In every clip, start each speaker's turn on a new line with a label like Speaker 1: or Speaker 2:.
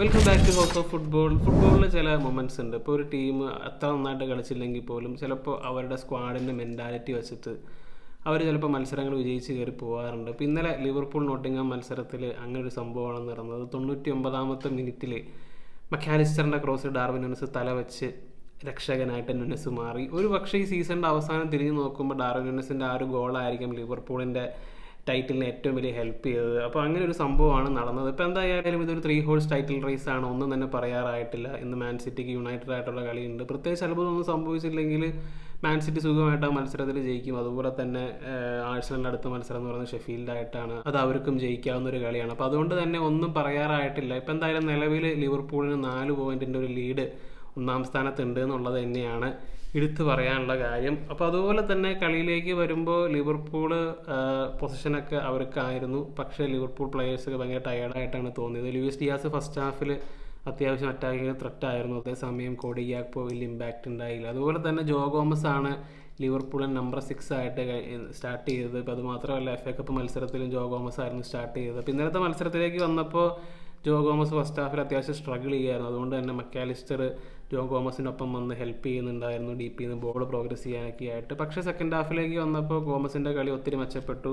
Speaker 1: Welcome back to house of football ഫുട്ബോളിൽ ചില moments ഉണ്ട്. ഇപ്പോൾ ഒരു ടീം അത്ര നന്നായിട്ട് കളിച്ചില്ലെങ്കിൽ പോലും ചിലപ്പോൾ അവരുടെ സ്ക്വാഡിന്റെ മെന്റാലിറ്റി വെച്ചിട്ട് അവർ ചിലപ്പോൾ മത്സരങ്ങൾ വിജയിച്ച് കയറി പോകാറുണ്ട് ഇപ്പോൾ ഇന്നലെ ലിവർപൂൾ നോട്ടിങ്ങാം മത്സരത്തിൽ അങ്ങനെ ഒരു സംഭവമാണ് നടന്നത്. തൊണ്ണൂറ്റി ഒമ്പതാമത്തെ മിനിറ്റിൽ മക്കാലിസ്റ്ററിന്റെ ക്രോസ് ഡാർവിൻ നുനസ് തല വെച്ച് രക്ഷകനായിട്ട് നുനസ് മാറി. ഒരു പക്ഷേ ഈ സീസണിന്റെ അവസാനം തിരിഞ്ഞു നോക്കുമ്പോൾ ഡാർവിൻ നുനസിന്റെ ആ ഒരു ഗോളായിരിക്കും ലിവർപൂളിന്റെ ടൈറ്റിലിന് ഏറ്റവും വലിയ ഹെൽപ്പ് ചെയ്തത്. അപ്പോൾ അങ്ങനെ ഒരു സംഭവമാണ് നടന്നത്. ഇപ്പോൾ എന്തായാലും ഇതൊരു ത്രീ ഹോൾസ് ടൈറ്റിൽ റേസ് ആണ്. ഒന്നും തന്നെ പറയാറായിട്ടില്ല. ഇന്ന് മാൻ സിറ്റിക്ക് യുണൈറ്റഡ് ആയിട്ടുള്ള കളിയുണ്ട്. പ്രത്യേകിച്ച് അത്ഭുതമൊന്നും സംഭവിച്ചില്ലെങ്കിൽ മാൻ സിറ്റി സുഖമായിട്ട് ആ മത്സരത്തിൽ ജയിക്കും. അതുപോലെ തന്നെ ആഴ്സണലിന്റെ അടുത്ത മത്സരം എന്ന് പറയുന്നത് ഷെഫീൽഡായിട്ടാണ് അത് അവർക്കും ജയിക്കാവുന്ന ഒരു കളിയാണ്. അപ്പോൾ അതുകൊണ്ട് തന്നെ ഒന്നും പറയാറായിട്ടില്ല. ഇപ്പോൾ എന്തായാലും നിലവിൽ ലിവർപൂളിന് നാല് പോയിന്റിന്റെ ഒരു ലീഡ് ഒന്നാം സ്ഥാനത്തുണ്ട് എന്നുള്ളത് തന്നെയാണ് എടുത്തു പറയാനുള്ള കാര്യം. അപ്പോൾ അതുപോലെ തന്നെ കളിയിലേക്ക് വരുമ്പോൾ ലിവർപൂൾ പൊസിഷനൊക്കെ അവർക്കായിരുന്നു. പക്ഷേ ലിവർപൂൾ പ്ലെയേഴ്സൊക്കെ ഭയങ്കര ടയേർഡായിട്ടാണ് തോന്നിയത്. ലൂയിസ് ഡിയാസ് ഫസ്റ്റ് ഹാഫിൽ അത്യാവശ്യം ത്രെറ്റ് ആയിരുന്നു. അതേസമയം കോടി ഗ്യാക്പോ വലിയ ഇമ്പാക്റ്റ് ഉണ്ടായില്ല. അതുപോലെ തന്നെ ജോ ഗോമസ് ആണ് ലിവർപൂളിൻ നമ്പർ സിക്സ് ആയിട്ട് സ്റ്റാർട്ട് ചെയ്തത്. ഇപ്പോൾ അത് മാത്രമല്ല എഫ് എ കപ്പ് മത്സരത്തിലും ജോ ഗോമസ് ആയിരുന്നു സ്റ്റാർട്ട് ചെയ്തത്. അപ്പോൾ ഇന്നലത്തെ മത്സരത്തിലേക്ക് വന്നപ്പോൾ ജോ ഗോമസ് ഫസ്റ്റ് ഹാഫിൽ അത്യാവശ്യം സ്ട്രഗിൾ ചെയ്യായിരുന്നു അതുകൊണ്ട് തന്നെ മക്കാലിസ്റ്റർ ജോ ഗോമസിനൊപ്പം വന്ന് ഹെൽപ്പ് ചെയ്യുന്നുണ്ടായിരുന്നു. ഡി പിന്ന് ബോൾ പ്രോഗ്രസ് ചെയ്യാനൊക്കെ ആയിട്ട്. പക്ഷേ സെക്കൻഡ് ഹാഫിലേക്ക് വന്നപ്പോൾ ഗോമസിന്റെ കളി ഒത്തിരി മെച്ചപ്പെട്ടു.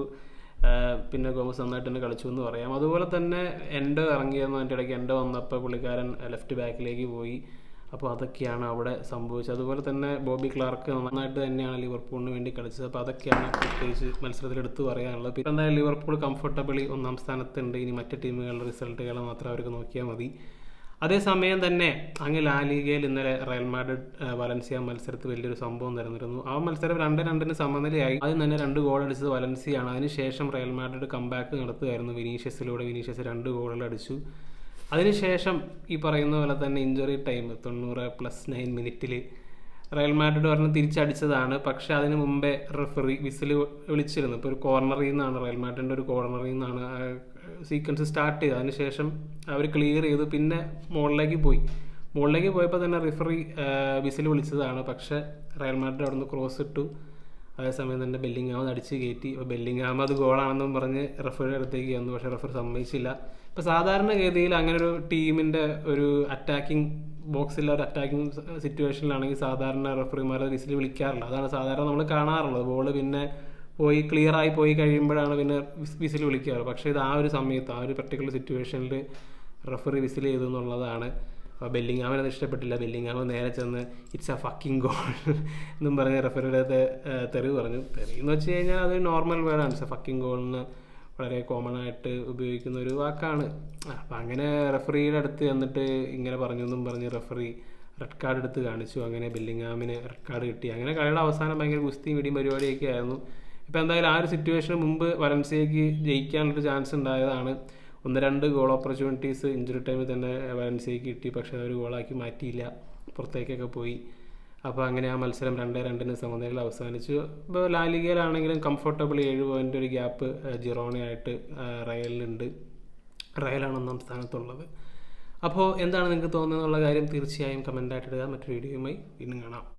Speaker 1: പിന്നെ ഗോമസ് നന്നായിട്ട് തന്നെ കളിച്ചു എന്ന് പറയാം. അതുപോലെ തന്നെ എന്റെ ഇറങ്ങിയെന്ന് എന്റെ ഇടയ്ക്ക് എന്റെ വന്നപ്പോൾ പുള്ളിക്കാരൻ ലെഫ്റ്റ് ബാക്കിലേക്ക് പോയി. അപ്പോൾ അതൊക്കെയാണ് അവിടെ സംഭവിച്ചത്. അതുപോലെ തന്നെ ബോബി ക്ലാർക്ക് നന്നായിട്ട് തന്നെയാണ് ലിവർപൂളിന് വേണ്ടി കളിച്ചത്. അപ്പോൾ അതൊക്കെയാണ് പ്രത്യേകിച്ച് മത്സരത്തിൽ എടുത്തു പറയാനുള്ളത്. പിന്നെ എന്തായാലും ലിവർപൂൾ കംഫർട്ടബിളി ഒന്നാം സ്ഥാനത്തുണ്ട്. ഇനി മറ്റ് ടീമുകളുടെ റിസൾട്ടുകൾ മാത്രം അവർക്ക് നോക്കിയാൽ മതി. അതേസമയം തന്നെ അങ്ങ് ലാലിഗയിൽ ഇന്നലെ റയൽ മാഡ്രിഡ് വലൻസിയ മത്സരത്തിൽ വലിയൊരു സംഭവം നടന്നിരുന്നു ആ മത്സരം രണ്ട് രണ്ടിന് സമനിലയായി. ആദ്യം തന്നെ രണ്ട് ഗോൾ അടിച്ചത് വലൻസിയാണ്. അതിനുശേഷം റയൽ മാഡ്രിഡ് കംബാക്ക് നടത്തുകയായിരുന്നു. വിനീഷ്യസിലൂടെ വിനീഷ്യസ് രണ്ട് ഗോളുകൾ അടിച്ചു. അതിനുശേഷം ഈ പറയുന്ന പോലെ തന്നെ ഇഞ്ചുറി ടൈം തൊണ്ണൂറ് പ്ലസ് നയൻ മിനിറ്റിൽ റയൽ മാഡ്രിഡ് പറഞ്ഞ് തിരിച്ചടിച്ചതാണ്. പക്ഷെ അതിന് മുമ്പേ റെഫറി വിസിൽ വിളിച്ചിരുന്നു. ഇപ്പോൾ ഒരു കോർണറിൽ നിന്നാണ് റയൽ മാഡ്രിഡിന്റെ ഒരു കോർണറിൽ നിന്നാണ് സീക്വൻസ് സ്റ്റാർട്ട് ചെയ്തത്. അതിനുശേഷം അവർ ക്ലിയർ ചെയ്തു. പിന്നെ മുകളിലേക്ക് പോയി. മുകളിലേക്ക് പോയപ്പോൾ തന്നെ റെഫറി വിസിൽ വിളിച്ചതാണ്. പക്ഷേ റയൽ മാഡ്രിഡ് അവിടെ നിന്ന് ക്രോസ് ഇട്ടു. അതേസമയം തന്നെ ബെല്ലിങ്ങാമത് അടിച്ച് കയറ്റി. അപ്പോൾ ബെല്ലിങ്ങാമ അത് ഗോളാണെന്നും പറഞ്ഞ് റഫറിയുടെ അടുത്തേക്ക് വന്നു. പക്ഷേ റഫർ സമ്മതിച്ചില്ല. ഇപ്പോൾ സാധാരണഗതിയിൽ അങ്ങനെ ഒരു ടീമിന്റെ ഒരു അറ്റാക്കിംഗ് ബോക്സിലെ ഒരു അറ്റാക്കിംഗ് സിറ്റുവേഷനിലാണെങ്കിൽ സാധാരണ റഫറിമാരെ വിസിൽ വിളിക്കാറില്ല. അതാണ് സാധാരണ നമ്മൾ കാണാറുള്ളത്. ബോൾ പിന്നെ പോയി ക്ലിയറായി പോയി കഴിയുമ്പോഴാണ് പിന്നെ വിസിൽ വിളിക്കാറ്. പക്ഷേ ഇത് ആ ഒരു സമയത്ത് ആ ഒരു പെർട്ടിക്കുലർ സിറ്റുവേഷനിൽ റഫറി വിസിൽ ചെയ്തു എന്നുള്ളതാണ്. അപ്പോൾ ബെല്ലിങ്ങാമിനെ അത് ഇഷ്ടപ്പെട്ടില്ല. ബെല്ലിങ്ങാമ നേരെ ചെന്ന് ഇറ്റ്സ് എ ഫക്കിംഗ് ഗോൾ എന്നും പറഞ്ഞ് റെഫറിയുടെ അടുത്ത് തെറി പറഞ്ഞു. തെറി എന്ന് വെച്ച് കഴിഞ്ഞാൽ അത് നോർമൽ വേർഡാണ് ഇറ്റ്സ് എ ഫക്കിംഗ് എന്ന് വളരെ കോമൺ ആയിട്ട് ഉപയോഗിക്കുന്ന ഒരു വാക്കാണ്. അപ്പം അങ്ങനെ റെഫറിയുടെ അടുത്ത് എന്നിട്ട് ഇങ്ങനെ പറഞ്ഞു എന്നും പറഞ്ഞ് റെഫറി റെഡ് കാർഡ് എടുത്ത് കാണിച്ചു. അങ്ങനെ ബെല്ലിങ്ങാമിന് റെഡ് കാർഡ് കിട്ടി. അങ്ങനെ കളിയുടെ അവസാനം ഭയങ്കര ഗുസ്തിയും ഇടിയും പരിപാടിയൊക്കെ ആയിരുന്നു. ഇപ്പോൾ എന്തായാലും ആ ഒരു സിറ്റുവേഷന് മുമ്പ് വലൻസിയയ്ക്ക് ജയിക്കാനുള്ളൊരു ചാൻസ് ഉണ്ടായതാണ്. ഒന്ന് രണ്ട് ഗോൾ ഓപ്പർച്യൂണിറ്റീസ് ഇഞ്ചുറി ടൈമിൽ തന്നെ വലൻസിയയ്ക്ക് കിട്ടി. പക്ഷേ അവർ ഗോളാക്കി മാറ്റിയില്ല. പുറത്തേക്കൊക്കെ പോയി. അപ്പോൾ അങ്ങനെ ആ മത്സരം രണ്ടേ രണ്ടിന് സമനിലയിൽ അവസാനിച്ചു. ഇപ്പോൾ ലാലിഗയിലാണെങ്കിലും കംഫർട്ടബിൾ ഏഴ് പോയിന്റ് ഒരു ഗ്യാപ്പ് ജിറോണയായിട്ട് റയലിലുണ്ട്. റയലാണ് ഒന്നാം സ്ഥാനത്തുള്ളത്. അപ്പോൾ എന്താണ് നിങ്ങൾക്ക് തോന്നുന്നത് എന്നുള്ള കാര്യം തീർച്ചയായും കമന്റായിട്ട് ഇടുക. മറ്റൊരു വീഡിയോയുമായി വീണ്ടും കാണാം.